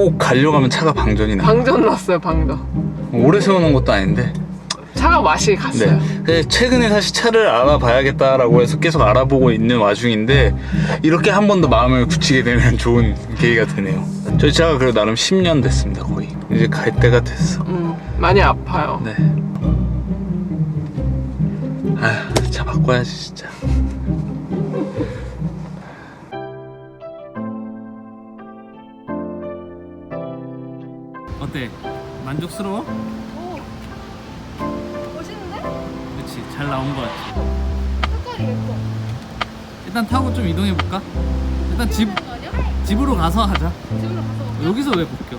꼭 가려고 하면 차가 방전이 나. 방전 났어요 방전 오래 세우는 것도 아닌데. 차가 맛이 갔어요 네. 근데 최근에 사실 차를 알아봐야겠다라고 해서 계속 알아보고 있는 와중인데 이렇게 한 번 더 마음을 굳히게 되는 좋은 계기가 되네요. 저희 차가 그래도 나름 10년 됐습니다 거의. 이제 갈 때가 됐어. 음, 많이 아파요 네. 아휴, 차 바꿔야지 진짜. 어때? 만족스러워? 멋있는데? 그렇지, 잘 나온 거 같지. 색깔이 예뻐. 일단 타고 좀 이동해 볼까? 일단 집거 아니야? 집으로 가서 하자. 집으로 가서. 여기서 왜 복겨?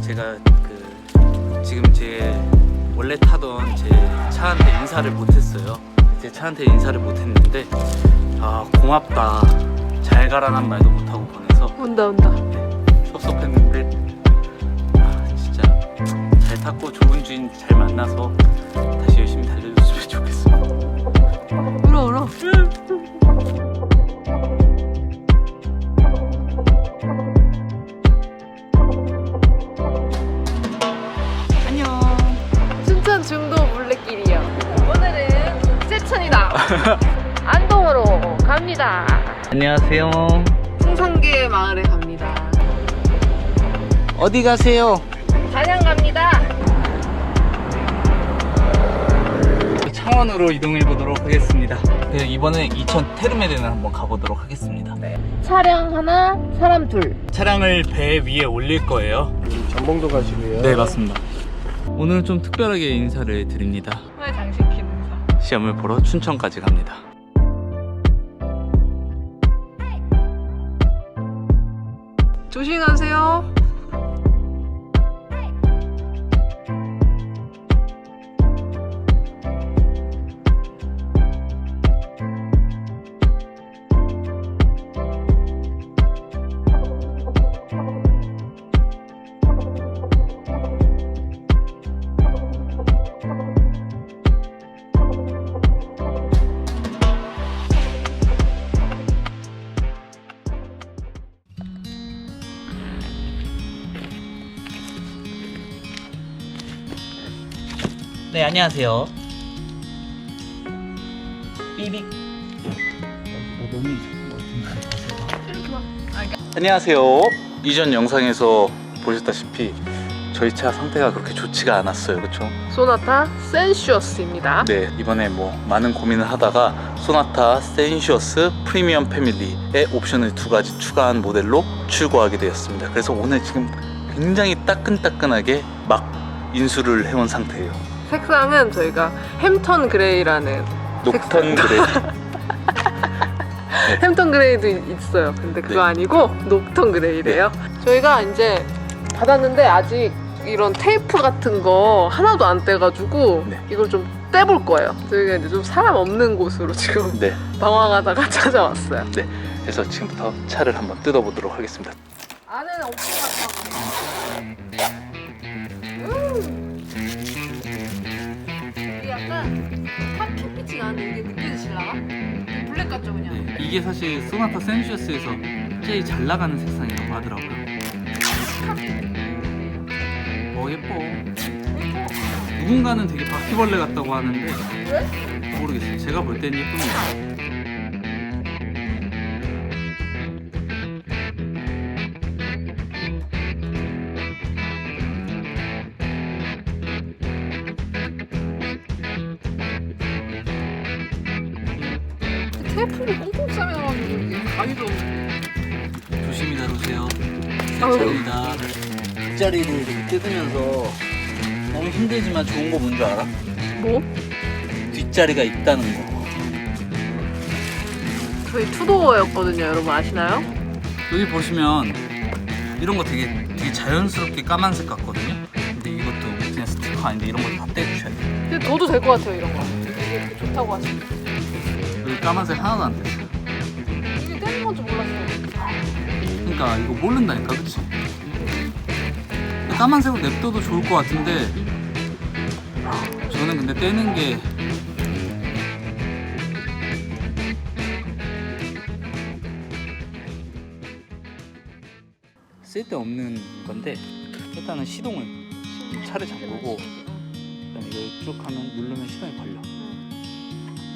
제가 그 지금 제 원래 타던 제 차한테 인사를 못했어요. 제 차한테 인사를 못했는데 아 고맙다 잘 가라는 말도 못하고 보내서 온다 온다 섭섭했는데 아 진짜 잘 탔고 좋은 주인 잘 만나서 다시 열심히 달려줬으면 좋겠어. 울어 울어 안녕. 춘천 중도 물레길이요 오늘은 세천이다 안동으로 갑니다 안녕하세요. 풍산계 마을에 갑니다 어디 가세요? 단양 갑니다 창원으로 이동해 보도록 하겠습니다. 네, 이번에 이천 테르메데는 한번 가보도록 하겠습니다. 차량 하나 사람 둘 차량을 배 위에 올릴 거예요. 전봉도 가시고요. 네, 맞습니다. 오늘은 좀 특별하게 인사를 드립니다. 왜 장식 기능사 시험을 보러 춘천까지 갑니다. 조심하세요 네, 안녕하세요. 삐빅. 안녕하세요. 이전 영상에서 보셨다시피 저희 차 상태가 그렇게 좋지가 않았어요. 그렇죠? 소나타 센슈어스입니다 네, 이번에 뭐 많은 고민을 하다가 소나타 센슈어스 프리미엄 패밀리의 옵션을 두 가지 추가한 모델로 출고하게 되었습니다. 그래서 오늘 지금 굉장히 따끈따끈하게 막 인수를 해온 상태예요. 색상은 저희가 햄턴 그레이라는 녹턴 그레이. 햄턴 그레이도 있어요. 근데 그거 네. 아니고 녹턴 그레이래요. 저희가 이제 받았는데 아직 이런 테이프 같은 거 하나도 안 떼가지고 네. 이걸 좀 떼볼 거예요. 저희가 이제 좀 사람 없는 곳으로 지금 네, 방황하다가 찾아왔어요. 그래서 지금부터 차를 한번 뜯어보도록 하겠습니다. 안에는 옥수 빛이 나는데 이게 느껴지실라나? 블랙 같죠 그냥? 네, 이게 사실 소나타 센슈어스에서 제일 잘 나가는 색상이라고 하더라고요. 어 예뻐. 누군가는 되게 바퀴벌레 같다고 하는데 모르겠어요. 제가 볼 때는 예쁩니다. 다루세요. 아유. 세차입니다. 뒷자리를 이렇게 뜯으면서 너무 힘들지만 좋은 거 뭔 줄 알아? 뭐? 뒷자리가 있다는 거. 저희 투도어였거든요. 여러분 아시나요? 여기 보시면 이런 거 되게 되게 자연스럽게 까만색 같거든요. 근데 이것도 그냥 스티커 아닌데 이런 걸다 떼주셔야 돼요. 근데 둬도 될 것 같아요. 이런 거. 이게 좋다고 하시니까. 여기 까만색 하나도 안 됐어요. 이게 떼는 건줄 몰랐어요. 그러니까 이거 모른다니까, 그치? 까만색으로 냅둬도 좋을 것 같은데 저는 근데 떼는 게 쓸데없는 건데 일단은 시동을 차를 잠그고 그다음에 이걸 쭉 하면 누르면 시동이 걸려.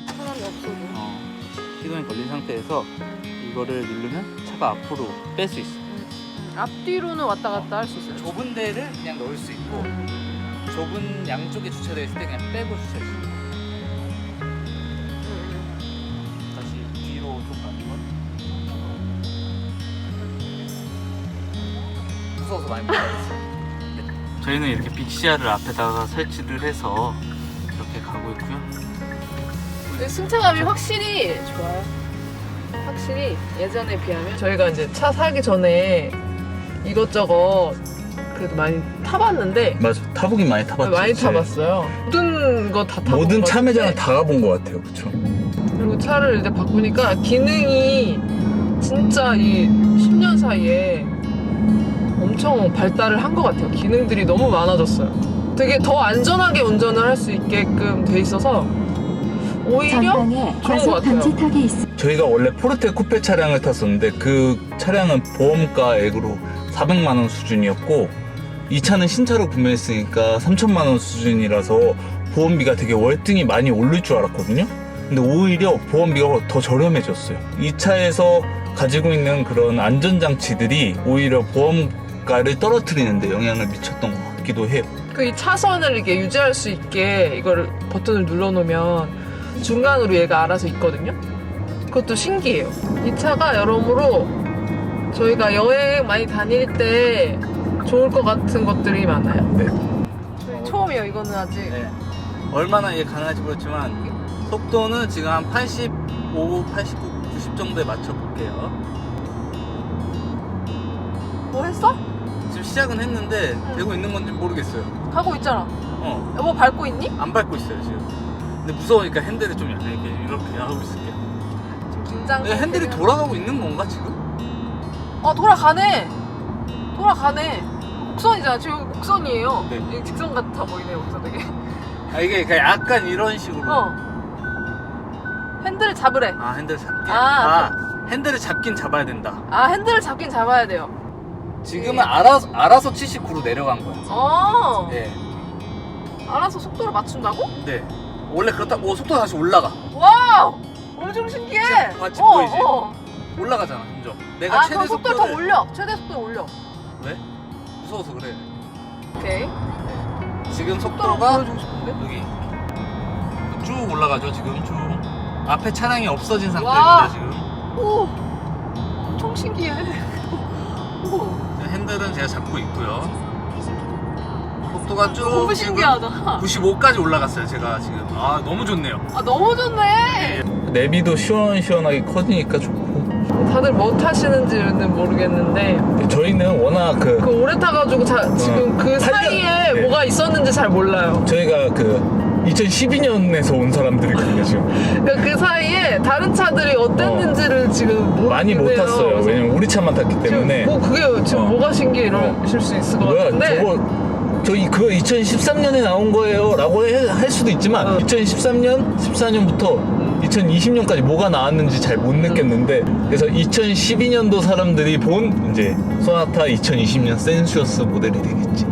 사람이 없어도. 어, 시동이 걸린 상태에서 이거를 누르면 차가 앞으로 뺄 수 있어. 앞뒤로는 왔다 갔다 할 수 있어요. 좁은 데를 그냥 넣을 수 있고 좁은 양쪽에 주차되어 있을 때 그냥 빼고 주차할 수 있어. 다시 뒤로 좀 가는 건 무서워서 많이 못 가겠어요. 저희는 이렇게 빅시아를 앞에다가 설치를 해서 이렇게 가고 있고요. 근데 승차감이 확실히 좋아요. 확실히 예전에 비하면 저희가 이제 차 사기 전에 이것저것 그래도 많이 타봤는데 맞아 타보긴 많이 타봤지 많이 타봤어요. 모든 거 다 타본 모든 것차 매장을 다 가본 것 같아요 그쵸 그리고 차를 이제 바꾸니까 기능이 진짜 이 10년 사이에 엄청 발달을 한 것 같아요. 기능들이 너무 많아졌어요. 되게 더 안전하게 운전을 할 수 있게끔 돼 있어서 오히려 전방에 좋은 것 과속 같아요. 방지턱이 있습니다. 저희가 원래 포르테 쿠페 차량을 탔었는데 그 차량은 보험가액으로 400만 원 수준이었고 이 차는 신차로 구매했으니까 3천만 원 수준이라서 보험비가 되게 월등히 많이 오를 줄 알았거든요 근데 오히려 보험비가 더 저렴해졌어요 이 차에서 가지고 있는 그런 안전장치들이 오히려 보험가를 떨어뜨리는데 영향을 미쳤던 것 같기도 해요 그 이 차선을 이렇게 유지할 수 있게 이거를 버튼을 눌러놓으면 중간으로 얘가 알아서 있거든요. 그것도 신기해요. 이 차가 여러모로 저희가 여행 많이 다닐 때 좋을 것 같은 것들이 많아요. 네. 저희 처음이에요. 이거는 아직. 네. 얼마나 이게 가능할지 모르지만 속도는 지금 한 85, 89, 90 정도에 맞춰 볼게요. 뭐 했어? 지금 시작은 했는데 되고 있는 건지 모르겠어요. 가고 있잖아. 어, 여보 밟고 있니? 안 밟고 있어요 지금. 근데 무서우니까 핸들을 좀 약간 이렇게 이렇게 하고 있을게요. 지금 긴장. 근데 핸들이 돌아가고 있는 건가 지금? 어 돌아가네. 돌아가네. 곡선이잖아. 지금 곡선이에요. 네. 이게 직선 같아 보이네요. 여기서 되게. 아 이게 그러니까 약간 이런 식으로. 어. 핸들을 잡으래. 아 핸들 잡긴. 아, 아, 핸들을 잡긴 잡아야 된다. 아 핸들을 잡긴 잡아야 돼요. 지금은 알아서 알아서 79로 내려간 거야. 어. 네. 알아서 속도를 맞춘다고? 네. 원래 그렇다. 오 속도 다시 올라가. 와우! 엄청 신기해. 지금 같이 보이지? 어. 올라가잖아 점점. 내가 아, 최대 그럼 속도를 속도를 더 올려. 최대 속도 올려. 왜? 무서워서 그래. 오케이. 지금 속도를 속도가 보여주고 싶은데? 여기 쭉 올라가죠 지금 쭉. 앞에 차량이 없어진 와. 상태입니다 지금. 오. 엄청 신기해. 오. 핸들은 제가 잡고 있고요. 속도가 쭉 너무 신기하다. 95까지 올라갔어요 제가 지금. 아 너무 좋네요. 아, 너무 좋네. 내비도 시원시원하게 커지니까 좋고 다들 뭐 타시는지는 모르겠는데 저희는 워낙 그 그 오래 타가지고 자, 지금 그 사이에 네. 뭐가 있었는지 잘 몰라요. 저희가 그 2012년에서 온 사람들이거든요 지금 그러니까 그 사이에 다른 차들이 어땠는지를 지금 모르겠네요. 많이 못 탔어요 그래서 왜냐면 우리 차만 탔기 지금 때문에 뭐 그게 지금 어. 뭐가 신기해 이러실 수 있을 것 뭐야 같은데 저거 저희 그거 2013년에 나온 거예요 라고 해- 할 수도 있지만 어. 2013년 14년부터 2020년까지 뭐가 나왔는지 잘 못 느꼈는데 그래서 2012년도 사람들이 본 이제 소나타 2020년 센슈어스 모델이 되겠지.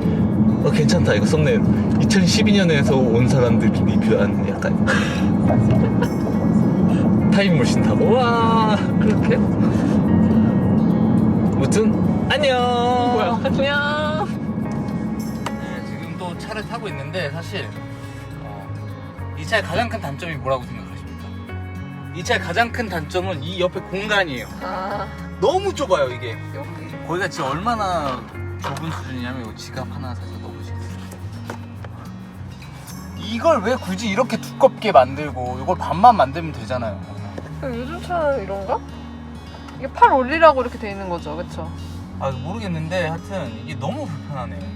어 괜찮다. 이거 썸네일. 2012년에서 온 사람들이 리뷰하는 약간 타임머신 타고. 와 그렇게? 무튼 안녕. 뭐야? 안녕 또 차를 타고 있는데 사실 어, 이 차의 가장 큰 단점이 뭐라고 생각하십니까? 이 차의 가장 큰 단점은 이 옆에 공간이에요. 아 너무 좁아요 이게. 여기 거기가 지금 얼마나 좁은 수준이냐면 이거 지갑 하나 사서 넣으시겠어요. 이걸 왜 굳이 이렇게 두껍게 만들고 이걸 반만 만들면 되잖아요. 요즘 차는 이런가? 이게 팔 올리라고 이렇게 돼 있는 거죠 그쵸? 아 모르겠는데 하여튼 이게 너무 불편하네요.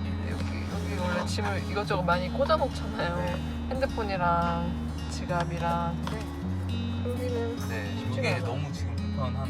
여기 원래 짐을 이것저것 많이 꽂아 놓잖아요 네. 핸드폰이랑 지갑이랑 근데 네, 쉽지가 이게 않아. 너무 지금 불편한